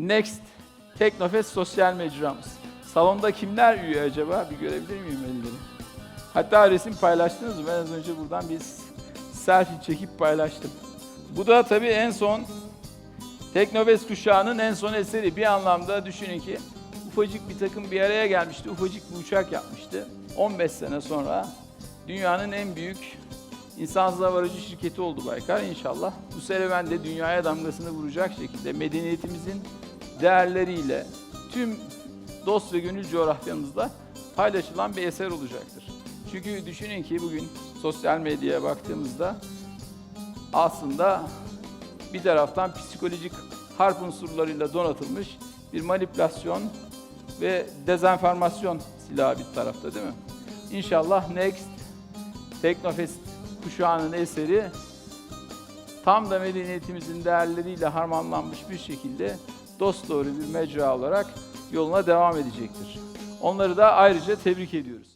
Next Teknofest sosyal mecramız. Salonda kimler üye acaba? Bir görebilir miyim elleri? Hatta resim paylaştınız mı? Ben az önce buradan bir selfie çekip paylaştım. Bu da tabii en son Teknofest kuşağının en son eseri. Bir anlamda düşünün ki ufacık bir takım bir araya gelmişti. Ufacık bir uçak yapmıştı. 15 sene sonra dünyanın en büyük insansız hava aracı şirketi oldu Baykar inşallah. Bu serüven de dünyaya damgasını vuracak şekilde medeniyetimizin değerleriyle tüm dost ve gönül coğrafyamızda paylaşılan bir eser olacaktır. Çünkü düşünün ki bugün sosyal medyaya baktığımızda aslında bir taraftan psikolojik harp unsurlarıyla donatılmış bir manipülasyon ve dezenformasyon silahı bir tarafta değil mi? İnşallah Next Teknofest kuşağının eseri tam da medeniyetimizin değerleriyle harmanlanmış bir şekilde dosdoğru bir mecra olarak yoluna devam edecektir. Onları da ayrıca tebrik ediyoruz.